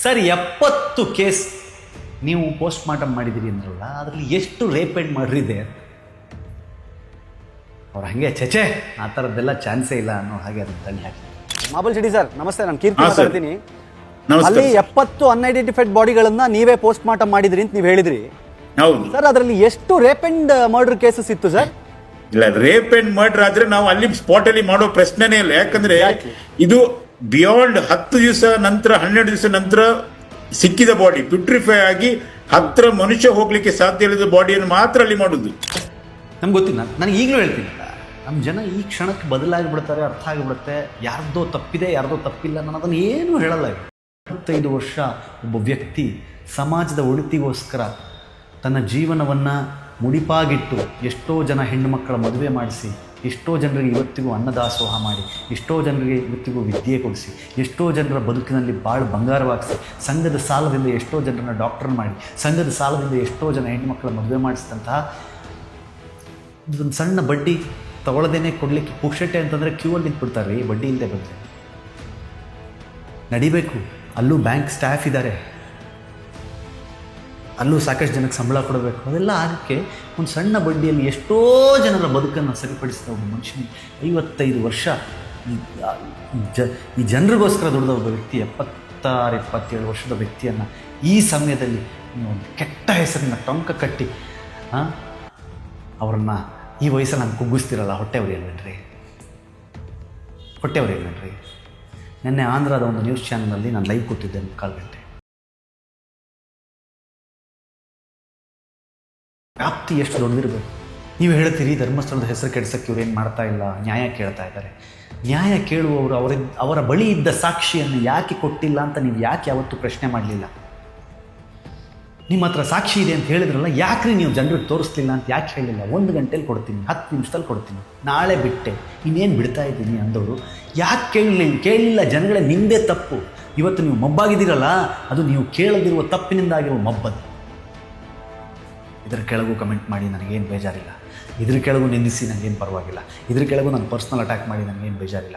Sir ಎಪ್ಪತ್ತು case ನೀವು post mortem ಮಾಡಿದಿರಿ ಅಂದ್ರಲ್ಲ ಅದರಲ್ಲಿ ಎಷ್ಟು ರೇಪ್ ಆ್ಯಂಡ್ ಮರ್ಡರ್ ಇದೆ? ಅವ್ರು ಹಂಗೆ ಚಚೆ ಆ ಥರದ್ದೆಲ್ಲ ಚಾನ್ಸೇ ಇಲ್ಲ ಅನ್ನೋ ಹಾಗೆ ಅದನ್ನ ತಳ್ಳಿ ಹಾಕಿ ಮಾಬಲ್ ಶೆಟ್ಟಿ ಸರ್ ನಮಸ್ತೆ ನಾನು ಕೀರ್ತಿ ಮಾತಾಡ್ತೀನಿ. ಅಲ್ಲಿ. ಎಪ್ಪತ್ತು ಅನ್ಐಡೆಂಟಿಫೈಡ್ ಬಾಡಿಗಳನ್ನ ನೀವೇ ಪೋಸ್ಟ್ ಮಾರ್ಟಮ್ ಮಾಡಿದ್ರಿ ಅಂತ ನೀವು ಹೇಳಿದ್ರಿ. ಹೌದು. ಸರ್ ಅದರಲ್ಲಿ ಎಷ್ಟು ರೇಪ್ ಅಂಡ್ ಮರ್ಡರ್ ಕೇಸಸ್ ಇತ್ತು ಸರ್? ಇಲ್ಲ ರೇಪ್ ಅಂಡ್ ಮರ್ಡರ್ ಆದ್ರೆ ನಾವು ಅಲ್ಲಿ ಸ್ಪಾಟ್ ಅಲ್ಲಿ ಮಾಡೋ ಪ್ರಶ್ನೆನೇ ಇಲ್ಲ. ಯಾಕಂದ್ರೆ ಇದು ಬಿಯಾಂಡ್ ಹತ್ತು ದಿವಸ ನಂತರ, ಹನ್ನೆರಡು ದಿವಸ ನಂತರ ಸಿಕ್ಕಿದ ಬಾಡಿ ಪ್ಯೂಟ್ರಿಫೈ ಆಗಿ ಹತ್ರ ಮನುಷ್ಯ ಹೋಗ್ಲಿಕ್ಕೆ ಸಾಧ್ಯ ಇಲ್ಲದ ಬಾಡಿಯನ್ನು ಮಾತ್ರ ಅಲ್ಲಿ ಮಾಡುದು. ನಮ್ಗೆ ಗೊತ್ತಿಲ್ಲ. ನನಗೆ ಈಗಲೂ ಹೇಳ್ತೀನಿ. ನಮ್ಮ ಜನ ಈ ಕ್ಷಣಕ್ಕೆ ಬದಲಾಗಿಬಿಡ್ತಾರೆ, ಅರ್ಥ ಆಗಿಬಿಡುತ್ತೆ. ಯಾರ್ದೋ ತಪ್ಪಿದೆ, ಯಾರ್ದೋ ತಪ್ಪಿಲ್ಲ. ನಾನು ಅದನ್ನು ಏನೂ ಹೇಳಲ್ಲ. ಇಪ್ಪತ್ತೈದು ವರ್ಷ ಒಬ್ಬ ವ್ಯಕ್ತಿ ಸಮಾಜದ ಒಳಿತಿಗೋಸ್ಕರ ತನ್ನ ಜೀವನವನ್ನು ಮುಡಿಪಾಗಿಟ್ಟು ಎಷ್ಟೋ ಜನ ಹೆಣ್ಣು ಮಕ್ಕಳ ಮದುವೆ ಮಾಡಿಸಿ ಎಷ್ಟೋ ಜನರಿಗೆ ಇವತ್ತಿಗೂ ಅನ್ನದಾಸೋಹ ಮಾಡಿ, ಎಷ್ಟೋ ಜನರಿಗೆ ಇವತ್ತಿಗೂ ವಿದ್ಯೆ ಕೊಡಿಸಿ, ಎಷ್ಟೋ ಜನರ ಬದುಕಿನಲ್ಲಿ ಭಾಳ ಬಂಗಾರವಾಗಿಸಿ ಸಂಘದ ಸಾಲದಿಂದ ಎಷ್ಟೋ ಜನರನ್ನು ಡಾಕ್ಟರ್ ಮಾಡಿ, ಸಂಘದ ಸಾಲದಿಂದ ಎಷ್ಟೋ ಜನ ಹೆಣ್ಣುಮಕ್ಕಳ ಮದುವೆ ಮಾಡಿಸಿದಂತಹ ಒಂದು ಸಣ್ಣ ಬಡ್ಡಿ ತಗೊಳ್ಳದೇನೆ ಕೊಡಲಿಕ್ಕೆ ಪುಕ್ಷಟೆ ಅಂತಂದರೆ ಕ್ಯೂ ಅಲ್ಲಿ ನಿಂತ್ಬಿಡ್ತಾರೆ ರೀ ಬಡ್ಡಿ ಇಲ್ಲದೆ ಬಂದರೆ ನಡಿಬೇಕು, ಅಲ್ಲೂ ಬ್ಯಾಂಕ್ ಸ್ಟಾಫ್ ಇದ್ದಾರೆ. ಅಲ್ಲೂ ಸಾಕಷ್ಟು ಜನಕ್ಕೆ ಸಂಬಳ ಕೊಡಬೇಕು. ಅದೆಲ್ಲ ಆಗಕ್ಕೆ ಒಂದು ಸಣ್ಣ ಬಡ್ಡಿಯಲ್ಲಿ ಎಷ್ಟೋ ಜನರ ಬದುಕನ್ನು ಸರಿಪಡಿಸಿದ ಒಬ್ಬ ಮನುಷ್ಯನಿಗೆ ಐವತ್ತೈದು ವರ್ಷ. ಈ ಜ, ಈ ಜನರಿಗೋಸ್ಕರ ದುಡಿದ ಒಬ್ಬ ವ್ಯಕ್ತಿ, ಎಪ್ಪತ್ತಾರು, ಎಪ್ಪತ್ತೇಳು ವರ್ಷದ ವ್ಯಕ್ತಿಯನ್ನು ಈ ಸಮಯದಲ್ಲಿ ಒಂದು ಕೆಟ್ಟ ಹೆಸರಿನ ಟೊಂಕ ಕಟ್ಟಿ ಅವರನ್ನು ಈ ವಯಸ್ಸಲ್ಲಿ ನಾನು ಕುಗ್ಗಿಸ್ತಿರಲ್ಲ ಹೊಟ್ಟೆ ಉರಿಯಲ್ವೇನ್ರಿ ಹೊಟ್ಟೆ ಉರಿಯಲ್ವೇನ್ರಿ ನಿನ್ನೆ ಆಂಧ್ರದ ಒಂದು ನ್ಯೂಸ್ ಚಾನಲಲ್ಲಿ ನಾನು ಲೈವ್ ಕೂತಿದ್ದೆ ಮುಕ್ಕಾಲು ಗಂಟೆ ವ್ಯಾಪ್ತಿ ಎಷ್ಟು ದೊಡ್ಡದಿರಬೇಕು. ನೀವು ಹೇಳ್ತೀರಿ ಧರ್ಮಸ್ಥಳದ ಹೆಸರು ಕೆಡ್ಸಕ್ಕೆ ಇವ್ರು ಏನು ಮಾಡ್ತಾ ಇಲ್ಲ, ನ್ಯಾಯ ಕೇಳ್ತಾ ಇದ್ದಾರೆ. ನ್ಯಾಯ ಕೇಳುವವರು ಅವರ ಅವರ ಬಳಿ ಇದ್ದ ಸಾಕ್ಷಿಯನ್ನು ಯಾಕೆ ಕೊಟ್ಟಿಲ್ಲ ಅಂತ ನೀವು ಯಾಕೆ ಯಾವತ್ತೂ ಪ್ರಶ್ನೆ ಮಾಡಲಿಲ್ಲ? ನಿಮ್ಮ ಹತ್ರ ಸಾಕ್ಷಿ ಇದೆ ಅಂತ ಹೇಳಿದ್ರಲ್ಲ, ಯಾಕ್ರಿ ನೀವು ಜನರಿಗೆ ತೋರಿಸ್ತಿಲ್ಲ ಅಂತ ಯಾಕೆ ಹೇಳಿಲ್ಲ? ಒಂದು ಗಂಟೆಲಿ ಕೊಡ್ತೀನಿ, ಹತ್ತು ನಿಮಿಷದಲ್ಲಿ ಕೊಡ್ತೀನಿ, ನಾಳೆ ಬಿಟ್ಟೆ, ಇನ್ನೇನು ಬಿಡ್ತಾ ಇದ್ದೀನಿ ಅಂದವರು ಯಾಕೆ ಕೇಳಲಿಲ್ಲ ಕೇಳಲಿಲ್ಲ ಜನಗಳೇ ನಿಮ್ಮದೇ ತಪ್ಪು. ಇವತ್ತು ನೀವು ಮಬ್ಬಾಗಿದ್ದೀರಲ್ಲ, ಅದು ನೀವು ಕೇಳದಿರುವ ತಪ್ಪಿನಿಂದಾಗಿರುವ ಮಬ್ಬದು ಇದರ ಕೆಳಗೂ ಕಮೆಂಟ್ ಮಾಡಿ, ನನಗೇನು ಬೇಜಾರಿಲ್ಲ. ಇದ್ರ ಕೆಳಗೂ ನಿಂದಿಸಿ ನನಗೇನು ಪರವಾಗಿಲ್ಲ. ಇದ್ರ ಕೆಳಗೂ ನಾನು ಪರ್ಸ್ನಲ್ ಅಟ್ಯಾಕ್ ಮಾಡಿ, ನನಗೇನು ಬೇಜಾರಿಲ್ಲ.